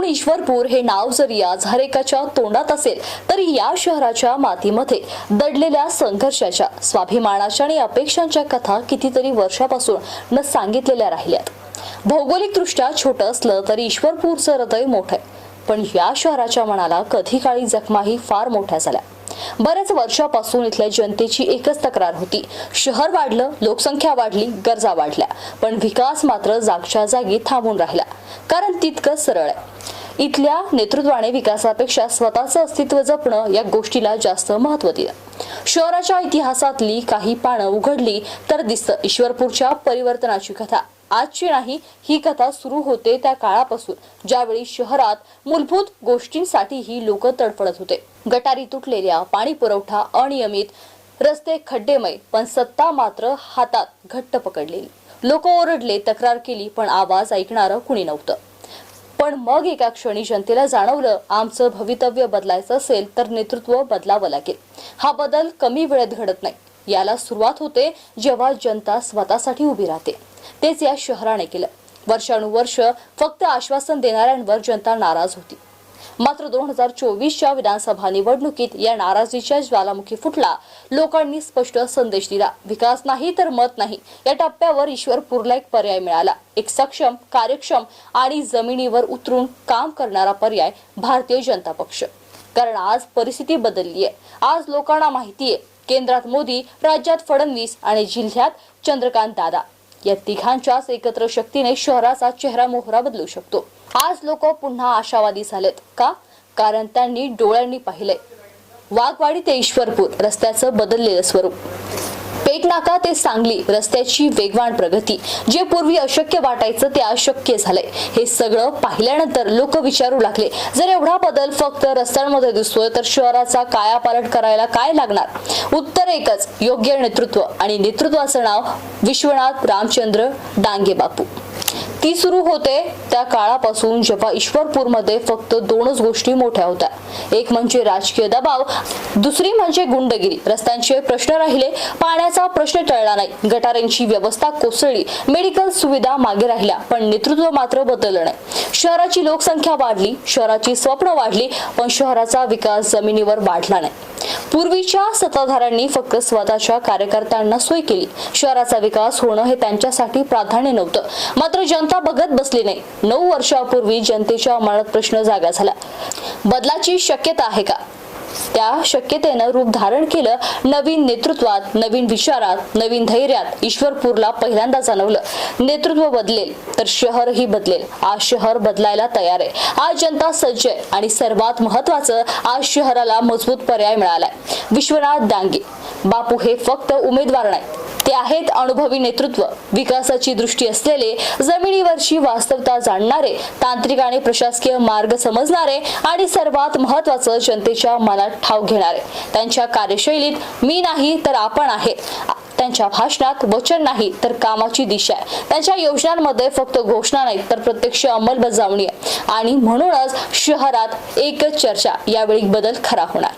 म्हणून ईश्वरपूर हे नाव जरी आज हरेकाच्या तोंडात असेल तरी या शहराच्या मातीमध्ये दडलेल्या संघर्षाच्या स्वाभिमानाच्या आणि अपेक्षांच्या कथा कितीतरी वर्षापासून न सांगितलेल्या राहिल्यात. भौगोलिकदृष्ट्या छोटं असलं तरी ईश्वरपूरचं हृदय मोठं आहे. पण या शहराच्या मनाला कधी काळी जखमाही फार मोठ्या झाल्या. बऱ्याच वर्षापासून इथल्या जनतेची एकच तक्रार होती. शहर वाढलं लोकसंख्या वाढली गरजा वाढल्या. पण विकास मात्र जागच्या जागी थांबून राहिला. कारण तितकं सरळ आहे. इथल्या नेतृत्वाने विकासापेक्षा स्वतःचं अस्तित्व जपणं या गोष्टीला जास्त महत्त्व दिलं. शहराच्या इतिहासातली काही पानं उघडली तर दिसतं ईश्वरपूरच्या परिवर्तनाची कथा. आजची नाही ही कथा सुरू होते त्या काळापासून ज्यावेळी शहरात मूलभूत गोष्टींसाठीही लोक तडफडत होते. गटारी तुटलेल्या पाणी पुरवठा अनियमित रस्ते खड्डेमय पण सत्ता मात्र हातात घट्ट पकडलेली. लोक ओरडले तक्रार केली पण आवाज ऐकणारं कुणी नव्हतं. पण मग एका क्षणी जनतेला जाणवलं आमचं भवितव्य बदलायचं असेल तर नेतृत्व बदलावं लागेल. हा बदल कमी वेळेत घडत नाही. याला सुरुवात होते जेव्हा जनता स्वतःसाठी उभी राहते. तेच या शहराने केलं. वर्षानुवर्ष फक्त आश्वासन देणाऱ्यांवर जनता नाराज होती. मात्र दोन हजार चोवीसच्या विधानसभा निवडणुकीत या नाराजीच्या ज्वालामुखी फुटला. लोकांनी स्पष्ट संदेश दिला. विकास नाही तर मत नाही. या टप्प्यावर ईश्वरपूरला एक पर्याय मिळाला. एक सक्षम कार्यक्षम आणि जमिनीवर उतरून काम करणारा पर्याय भारतीय जनता पक्ष. कारण आज परिस्थिती बदलली आहे. आज लोकांना माहिती आहे. केंद्रात मोदी राज्यात फडणवीस आणि जिल्ह्यात चंद्रकांत दादा. या तिघांच्याच एकत्र शक्तीने शहराचा चेहरा मोहरा बदलू शकतो. आज लोक पुन्हा आशावादी झालेत. का? कारण त्यांनी डोळ्यांनी पाहिलंय. वाघवाडी ते ईश्वरपूर रस्त्याचं बदललेलं स्वरूप. पेटनाका ते सांगली रस्त्याची वेगवान प्रगती. जे पूर्वी अशक्य वाटायचं ते अशक्य झालंय. हे सगळं पाहिल्यानंतर लोक विचारू लागले जर एवढा बदल फक्त रस्त्यांमध्ये दिसतोय तर शहराचा कायापालट करायला काय लागणार? उत्तर एकच योग्य नेतृत्व. आणि नेतृत्वाचं नाव विश्वनाथ रामचंद्र डांगे बापू ती सुरू होते त्या काळापासून जेव्हा ईश्वरपूरमध्ये फक्त दोनच गोष्टी मोठ्या होत्या. एक म्हणजे राजकीय दबाव दुसरी म्हणजे गुंडगिरी. रस्त्यांचे प्रश्न राहिले पाण्याचा प्रश्न टळला नाही. गटारांची व्यवस्था कोसळली मेडिकल सुविधा मागे राहिल्या पण नेतृत्व मात्र बदललं नाही. शहराची लोकसंख्या वाढली शहराची स्वप्न वाढली पण शहराचा विकास जमिनीवर वाढला नाही. पूर्वीच्या सत्ताधाऱ्यांनी फक्त स्वतःच्या कार्यकर्त्यांना सोय केली. शहराचा विकास होणं हे त्यांच्यासाठी प्राधान्य नव्हतं. मात्र जनता बघत बसली नाही. नऊ वर्षापूर्वी जनतेच्या मनात प्रश्न जागा झाला. बदलाची शक्यता आहे का? त्या शक्यतेनं रूप धारण केलं नवीन नेतृत्वात नवीन विचारात नवीन धैर्यात ईश्वरपूरला पहिल्यांदा जाणवलं. नेतृत्व बदलेल तर शहरही बदलेल. आज शहर बदलायला तयार आहे. आज जनता सज्ज आहे आणि सर्वात महत्वाचं आज शहराला मजबूत पर्याय मिळालाय. विश्वनाथ डांगे बापू हे फक्त उमेदवार नाही ते आहेत अनुभवी नेतृत्व. विकासाची दृष्टी असलेले जमिनीवरची वास्तवता जाणणारे तांत्रिक आणि प्रशासकीय मार्ग समजणारे आणि सर्वात महत्वाचं जनतेच्या मनात ठाव घेणारे. त्यांच्या कार्यशैलीत मी नाही तर आपण आहे. त्यांच्या भाषणात वचन नाही तर कामाची दिशा आहे. त्यांच्या योजनांमध्ये फक्त घोषणा नाही तर प्रत्यक्ष अंमलबजावणी आहे. आणि म्हणूनच शहरात एकच चर्चा यावेळी बदल खरा होणार.